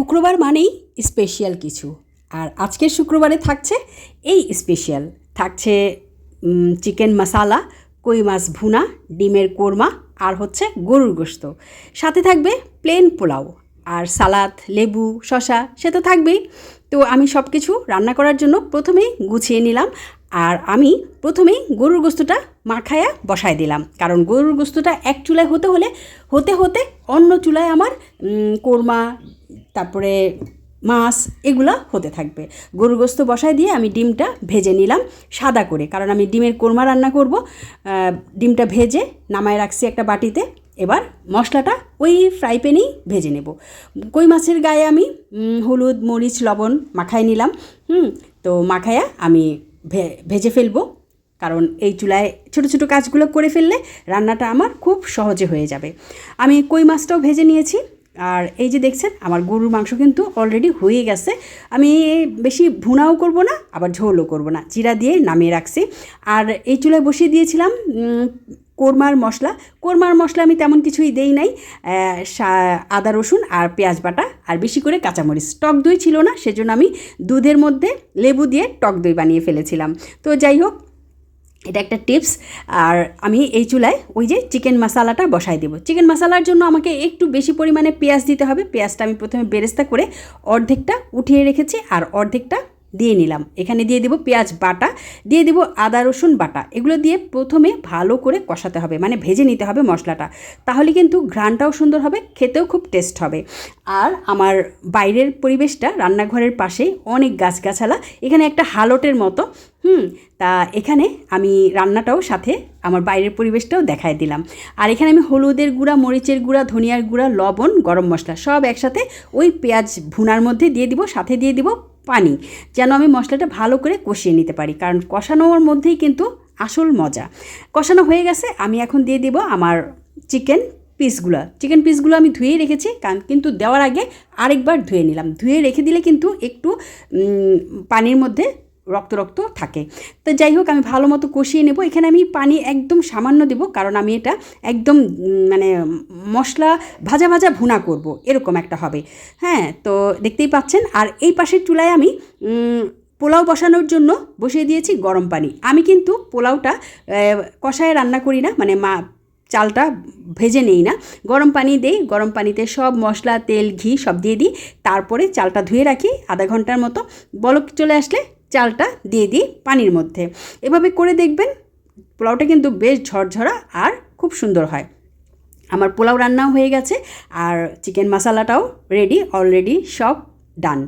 শুক্রবার মানেই স্পেশাল কিছু। আর আজকের শুক্রবারে থাকছে এই স্পেশাল থাকছে চিকেন মশালা কই মাছ ভুনা ডিমের কোরমা আর হচ্ছে গরুর গোস্ত সাথে থাকবে প্লেন পোলাও আর সালাদ, লেবু শশা সে তো থাকবেই। তো আমি সব কিছু রান্না করার জন্য প্রথমেই গুছিয়ে নিলাম আর আমি প্রথমেই গরুর গোস্তটা মাখায়া বসায় দিলাম। কারণ গরুর গোস্তটা এক চুলায় হতে হলে, হতে হতে অন্য চুলায় আমার কোরমা তারপরে মাছ এগুলো হতে থাকবে। গরুর গোস্ত বসায় দিয়ে আমি ডিমটা ভেজে নিলাম সাদা করে। কারণ আমি ডিমের কোরমা রান্না করব ডিমটা ভেজে নামায় রাখছি একটা বাটিতে। এবার মশলাটা ওই ফ্রাই প্যানেই ভেজে নেব। কই মাছের গায়ে আমি হলুদ, মরিচ, লবণ মাখায় নিলাম। হুম, তো মাখায়া আমি ভেজে ফেলব। কারণ এই চুলায় ছোট ছোট কাজগুলো করে ফেললে রান্নাটা আমার খুব সহজে হয়ে যাবে। আমি কই মাছটাও ভেজে নিয়েছি। আর এই যে দেখছেন, আমার গরুর মাংস কিন্তু অলরেডি হয়ে গেছে। আমি বেশি ভুনাও করব না, আবার ঝোলও করব না। জিরা দিয়ে নামিয়ে রাখছি। আর এই চুলায় বসিয়ে দিয়েছিলাম কোরমার মশলা। কোরমার মশলা আমি তেমন কিছুই দেই নাই আদা, রসুন আর পেঁয়াজ বাটা, আর বেশি করে কাঁচামরিচ। টক দই ছিল না, সেজন্য আমি দুধের মধ্যে লেবু দিয়ে টক দই বানিয়ে ফেলেছিলাম। তো যাই হোক এটা একটা টিপস। আর আমি এই চুলায় ওই যে চিকেন মশালাটা বসাই দেবো। চিকেন মশালার জন্য আমাকে একটু বেশি পরিমাণে পেঁয়াজ দিতে হবে। পেঁয়াজটা আমি প্রথমে বেরেস্তা করে অর্ধেকটা উঠিয়ে রেখেছি আর অর্ধেকটা দিয়ে নিলাম। এখানে দিয়ে দেবো পেঁয়াজ বাটা, দিয়ে দেবো আদা, রসুন বাটা। এগুলো দিয়ে প্রথমে ভালো করে কষাতে হবে মানে ভেজে নিতে হবে মশলাটা। তাহলে কিন্তু ঘ্রানটাও সুন্দর হবে, খেতেও খুব টেস্ট হবে। আর আমার বাইরের পরিবেশটা, রান্নাঘরের পাশেই অনেক গাছগাছালা, এখানে একটা হালটের মতো, হুম, তা এখানে আমি রান্নাটাও সাথে আমার বাইরের পরিবেশটাও দেখায় দিলাম। আর এখানে আমি হলুদের গুঁড়া, মরিচের গুঁড়া, ধনিয়ার গুঁড়া, লবণ, গরম মশলা সব একসাথে ওই পেঁয়াজ ভুনার মধ্যে দিয়ে দিব, সাথে দিয়ে দিব পানি, যেন আমি মশলাটা ভালো করে কষিয়ে নিতে পারি। কারণ কষানোর মধ্যেই কিন্তু আসল মজা। কষানো হয়ে গেছে, আমি এখন দিয়ে দিব আমার চিকেন পিসগুলো। চিকেন পিসগুলো আমি ধুয়ে রেখেছি, কারণ কিন্তু দেওয়ার আগে আরেকবার ধুয়ে নিলাম। ধুয়ে রেখে দিলে কিন্তু একটু পানির মধ্যে রক্ত রক্ত থাকে। তো যাই হোক, আমি ভালো মতো কষিয়ে নেব। এখানে আমি পানি একদম সামান্য দেব, কারণ আমি এটা একদম মানে মশলা ভাজা ভাজা ভুনা করব। এরকম একটা হবে। হ্যাঁ তো দেখতেই পাচ্ছেন। আর এই পাশের চুলায় আমি পোলাও বসানোর জন্য বসিয়ে দিয়েছি গরম পানি। আমি কিন্তু পোলাওটা কষায় রান্না করি না মানে মা, চালটা ভেজে নেই না। গরম পানি দেই, গরম পানিতে সব মশলা, তেল, ঘি সব দিয়ে দিই। তারপরে চালটা ধুয়ে রাখি আধা ঘণ্টার মতো। বলক চলে আসলে চালটা দিয়ে দিই পানির মধ্যে। এভাবে করে দেখবেন পোলাওটা কিন্তু বেশ ঝরঝরা আর খুব সুন্দর হয়। আমার পোলাও রান্নাও হয়ে গেছে আর চিকেন মশালাটাও রেডি অলরেডি সব ডান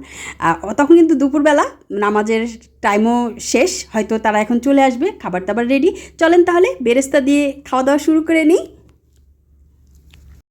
তখন কিন্তু দুপুরবেলা নামাজের টাইমও শেষ, হয়তো তারা এখন চলে আসবে খাবার দাবার রেডি চলেন তাহলে, বেরেস্তা দিয়ে খাওয়া দাওয়া শুরু করে নিই।